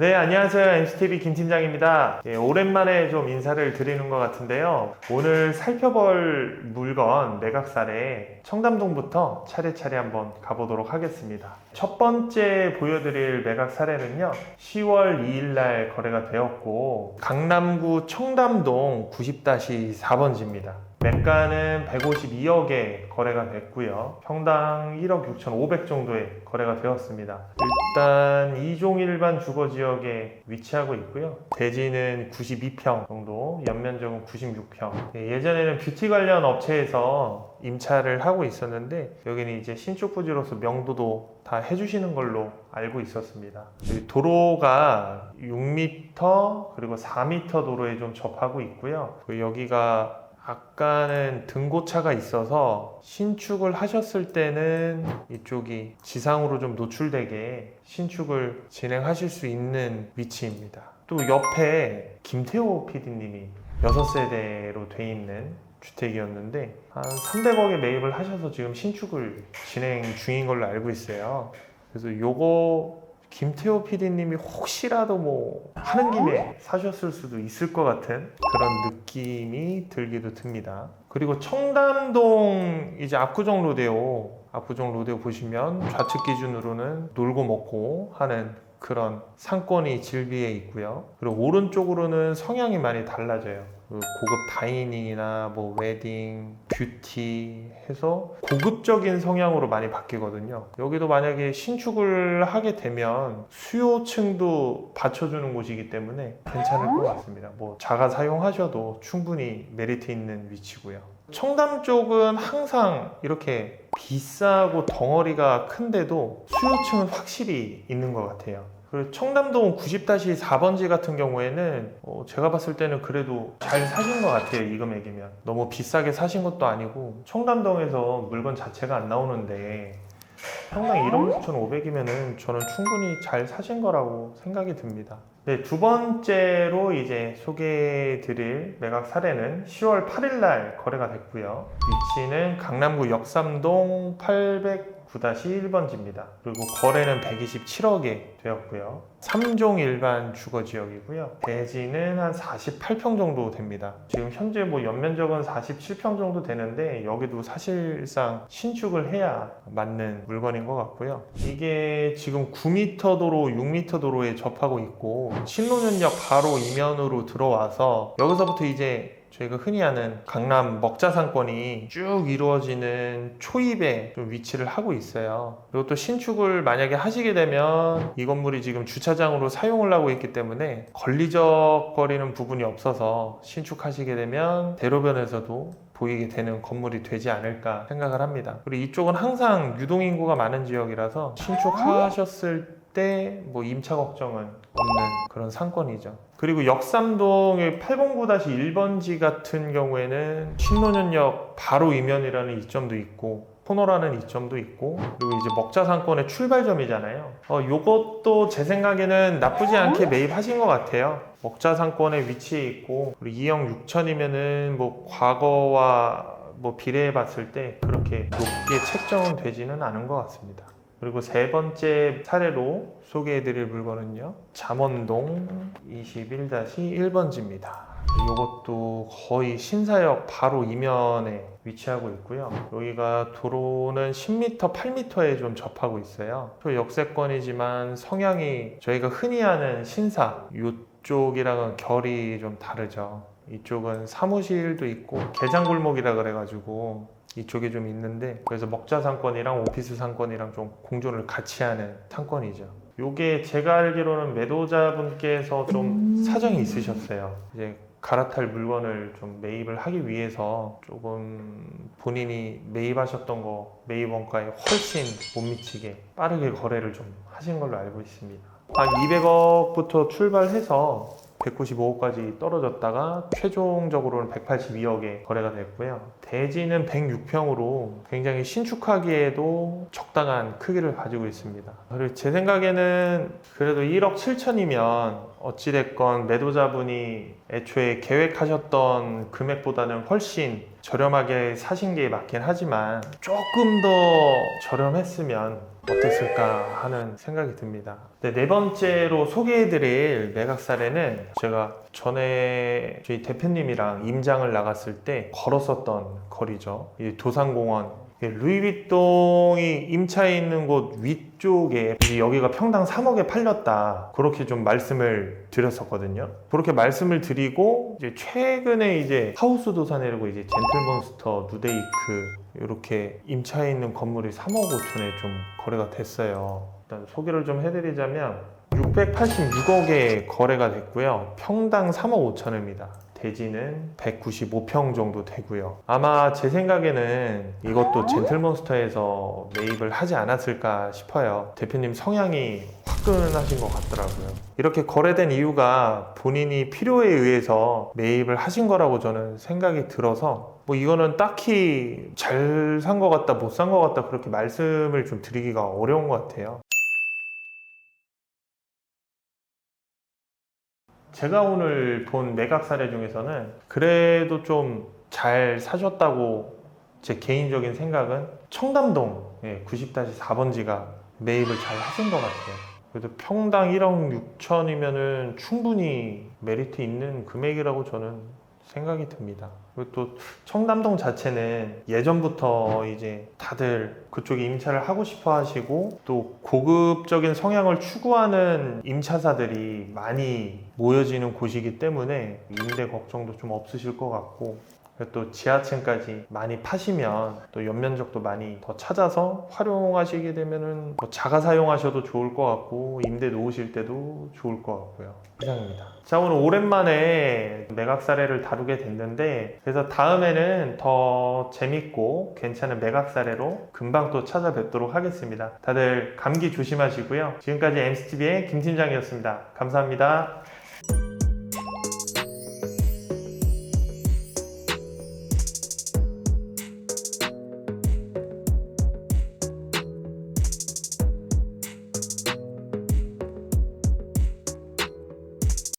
네, 안녕하세요. MCTV 김 팀장입니다. 예, 오랜만에 좀 인사를 드리는 것 같은데요. 오늘 살펴볼 물건 매각사례 청담동부터 차례차례 한번 가보도록 하겠습니다. 첫 번째 보여드릴 매각 사례는요. 10월 2일 날 거래가 되었고 강남구 청담동 90-4번지입니다. 매가는 152억에 거래가 됐고요. 평당 1억 6,500 정도에 거래가 되었습니다. 일단 이종 일반 주거 지역에 위치하고 있고요. 대지는 92평 정도, 연면적은 96평. 예, 예전에는 뷰티 관련 업체에서 임차를 하고 있었는데 여기는 이제 신축 부지로서 명도도 다 해주시는 걸로 알고 있었습니다. 도로가 6m 그리고 4m 도로에 좀 접하고 있고요. 그리고 여기가 아까는 등고차가 있어서 신축을 하셨을 때는 이쪽이 지상으로 좀 노출되게 신축을 진행하실 수 있는 위치입니다. 또 옆에 김태호 PD님이 6세대로 돼 있는 주택이었는데 한 300억에 매입을 하셔서 지금 신축을 진행 중인 걸로 알고 있어요. 그래서 요거 김태호 PD님이 혹시라도 뭐 하는 김에 사셨을 수도 있을 것 같은 그런 느낌이 들기도 듭니다. 그리고 청담동 이제 압구정 로데오, 압구정 로데오 보시면 좌측 기준으로는 놀고 먹고 하는 그런 상권이 질비해 있고요. 그리고 오른쪽으로는 성향이 많이 달라져요. 그 고급 다이닝이나 뭐 웨딩, 뷰티 해서 고급적인 성향으로 많이 바뀌거든요. 여기도 만약에 신축을 하게 되면 수요층도 받쳐주는 곳이기 때문에 괜찮을 것 같습니다. 뭐 자가 사용하셔도 충분히 메리트 있는 위치고요. 청담 쪽은 항상 이렇게 비싸고 덩어리가 큰데도 수요층은 확실히 있는 것 같아요. 그리고 청담동 90-4번지 같은 경우에는 어, 제가 봤을 때는 그래도 잘 사신 것 같아요 이 금액이면 너무 비싸게 사신 것도 아니고 청담동에서 물건 자체가 안 나오는데 평당 1억 6,500이면은 저는 충분히 잘 사신 거라고 생각이 듭니다. 네, 두 번째로 이제 소개해 드릴 매각 사례는 10월 8일 날 거래가 됐고요. 위치는 강남구 역삼동 809-1번지입니다. 그리고 거래는 127억에 되었고요. 3종 일반 주거 지역이고요. 대지는 한 48평 정도 됩니다. 지금 현재 뭐 연면적은 47평 정도 되는데 여기도 사실상 신축을 해야 맞는 물건인 것 같고요. 이게 지금 9m 도로, 6m 도로에 접하고 있고 신논현역 바로 이면으로 들어와서 여기서부터 이제 저희가 흔히 아는 강남 먹자 상권이 쭉 이루어지는 초입에 좀 위치를 하고 있어요. 그리고 또 신축을 만약에 하시게 되면 이 건물이 지금 주차장으로 사용을 하고 있기 때문에 걸리적거리는 부분이 없어서 신축하시게 되면 대로변에서도 보이게 되는 건물이 되지 않을까 생각을 합니다. 그리고 이쪽은 항상 유동인구가 많은 지역이라서 신축하셨을 때 뭐 임차 걱정은 없는 그런 상권이죠. 그리고 역삼동의 809-1번지 같은 경우에는 신논현역 바로 이면이라는 이점도 있고 코너라는 이점도 있고 그리고 이제 먹자 상권의 출발점이잖아요. 어, 요것도 제 생각에는 나쁘지 않게 매입하신 것 같아요. 먹자 상권에 위치해 있고 그리고 2억 6천이면은 뭐 과거와 뭐 비례해 봤을 때 그렇게 높게 책정은 되지는 않은 것 같습니다. 그리고 세 번째 사례로 소개해 드릴 물건은요. 잠원동 21-1번지입니다. 이것도 거의 신사역 바로 이면에 위치하고 있고요. 여기가 도로는 10m, 8m에 좀 접하고 있어요. 또 역세권이지만 성향이 저희가 흔히 아는 신사 이쪽이랑은 결이 좀 다르죠. 이쪽은 사무실도 있고 개장골목이라 그래가지고 이쪽에 좀 있는데 그래서 먹자 상권이랑 오피스 상권이랑 좀 공존을 같이 하는 상권이죠. 요게 제가 알기로는 매도자분께서 좀 사정이 있으셨어요. 이제 갈아탈 물건을 좀 매입을 하기 위해서 조금 본인이 매입하셨던 거 매입 원가에 훨씬 못 미치게 빠르게 거래를 좀 하신 걸로 알고 있습니다. 한 200억부터 출발해서 195억까지 떨어졌다가 최종적으로는 182억에 거래가 됐고요. 대지는 106평으로 굉장히 신축하기에도 적당한 크기를 가지고 있습니다. 그리고 제 생각에는 그래도 1억 7천이면 어찌됐건 매도자분이 애초에 계획하셨던 금액보다는 훨씬 저렴하게 사신 게 맞긴 하지만 조금 더 저렴했으면 어땠을까 하는 생각이 듭니다. 네, 네 번째로 소개해드릴 매각 사례는 제가 전에 저희 대표님이랑 임장을 나갔을 때 걸었었던 거리죠. 이 도산공원 이 루이비통이 임차해 있는 곳 위쪽에 이 여기가 평당 3억에 팔렸다. 그렇게 좀 말씀을 드렸었거든요. 그렇게 말씀을 드리고 이제 최근에 이제 하우스 도산이라고 이제 젠틀몬스터 누데이크 이렇게 임차해 있는 건물이 3억 5천에 좀 거래가 됐어요. 일단 소개를 좀 해드리자면 686억에 거래가 됐고요. 평당 3억 5천입니다 대지는 195평 정도 되고요. 아마 제 생각에는 이것도 젠틀몬스터에서 매입을 하지 않았을까 싶어요. 대표님 성향이 화끈하신 것 같더라고요. 이렇게 거래된 이유가 본인이 필요에 의해서 매입을 하신 거라고 저는 생각이 들어서 뭐 이거는 딱히 잘 산 것 같다, 못 산 것 같다 그렇게 말씀을 좀 드리기가 어려운 것 같아요. 제가 오늘 본 매각 사례 중에서는 그래도 좀 잘 사셨다고 제 개인적인 생각은 청담동 예, 90-4번지가 매입을 잘 하신 것 같아요. 그래도 평당 1억 6천이면은 충분히 메리트 있는 금액이라고 저는 생각이 듭니다. 그리고 또 청담동 자체는 예전부터 이제 다들 그쪽에 임차를 하고 싶어 하시고 또 고급적인 성향을 추구하는 임차사들이 많이 모여지는 곳이기 때문에 임대 걱정도 좀 없으실 것 같고 또 지하층까지 많이 파시면 또 연면적도 많이 더 찾아서 활용하시게 되면은 뭐 자가 사용하셔도 좋을 것 같고 임대 놓으실 때도 좋을 것 같고요. 이상입니다. 자 오늘 오랜만에 매각 사례를 다루게 됐는데 그래서 다음에는 더 재밌고 괜찮은 매각 사례로 금방 또 찾아뵙도록 하겠습니다. 다들 감기 조심하시고요. 지금까지 MCTV의 김 팀장이었습니다. 감사합니다.